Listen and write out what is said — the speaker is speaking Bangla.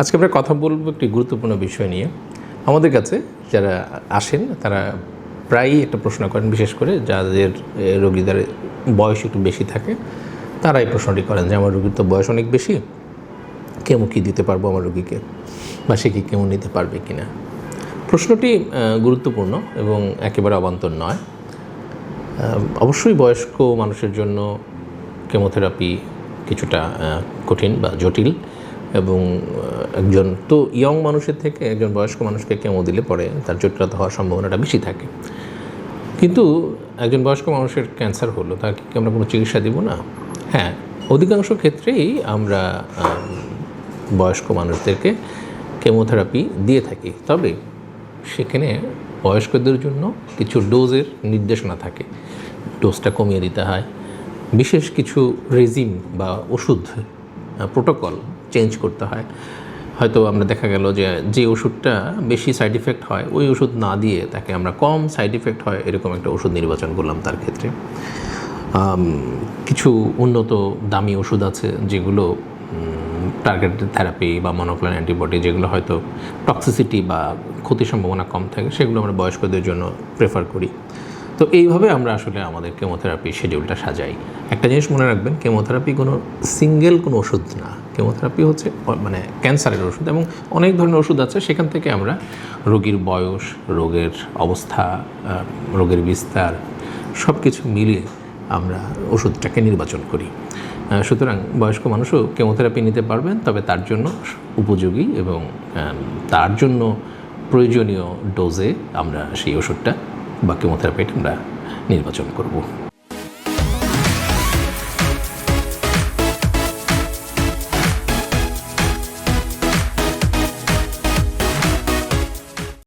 আজকে আমরা কথা বলব একটি গুরুত্বপূর্ণ বিষয় নিয়ে। আমাদের কাছে যারা আসেন, তারা প্রায়ই একটা প্রশ্ন করেন, বিশেষ করে যাদের রোগীদের বয়স একটু বেশি থাকে তারা এই প্রশ্নটি করেন যে, আমার রোগীর তো বয়স অনেক বেশি কেমো কী দিতে পারব আমার রোগীকে? বা সে কি কেমো নিতে পারবে কি না প্রশ্নটি গুরুত্বপূর্ণ এবং একেবারে অবান্তর নয়। অবশ্যই বয়স্ক মানুষের জন্য কেমোথেরাপি কিছুটা কঠিন বা জটিল। এবং একজন তো ইয়ং মানুষের থেকে একজন বয়স্ক মানুষকে কেমো দিলে পরে তার জটিলতা হওয়ার সম্ভাবনাটা বেশি থাকে। কিন্তু একজন বয়স্ক মানুষের ক্যান্সার হলো তাকে কি আমরা কোনো চিকিৎসা দিব না? হ্যাঁ অধিকাংশ ক্ষেত্রেই আমরা বয়স্ক মানুষদেরকে কেমোথেরাপি দিয়ে থাকি। তবে সেখানে বয়স্কদের জন্য কিছু ডোজের নির্দেশনা থাকে। ডোজটা কমিয়ে দিতে হয়। বিশেষ কিছু রেজিম বা ওষুধ প্রোটোকল চেঞ্জ করতে হয়। হয়তো আমরা দেখা গেল যে যে ওষুধটা বেশি সাইড ইফেক্ট হয়, ওই ওষুধ না দিয়ে তাকে আমরা কম সাইড ইফেক্ট হয়, এরকম একটা ওষুধ নির্বাচন করলাম তার ক্ষেত্রে। কিছু উন্নত দামি ওষুধ আছে যেগুলো টার্গেটেড থেরাপি বা মনোক্লোনাল অ্যান্টিবডি যেগুলো হয়তো টক্সিসিটি বা ক্ষতির সম্ভাবনা কম থাকে, সেগুলো আমরা বয়স্কদের জন্য প্রেফার করি। তো এইভাবে আমরা আসলে আমাদের কেমোথেরাপি শিডিউলটা সাজাই। একটা জিনিস মনে রাখবেন কেমোথেরাপি কোনো সিঙ্গেল কোনো ওষুধ না। কেমোথেরাপি হচ্ছে মানে ক্যান্সারের ওষুধ এবং অনেক ধরনের ওষুধ আছে, সেখান থেকে আমরা রোগীর বয়স, রোগের অবস্থা রোগের বিস্তার সব কিছু মিলিয়ে আমরা ওষুধটাকে নির্বাচন করি। সুতরাং বয়স্ক মানুষও কেমোথেরাপি নিতে পারবেন, তবে তার জন্য উপযোগী এবং তার জন্য প্রয়োজনীয় ডোজে আমরা সেই ওষুধটা বা কেমোথেরাপিটা আমরা নির্বাচন করব।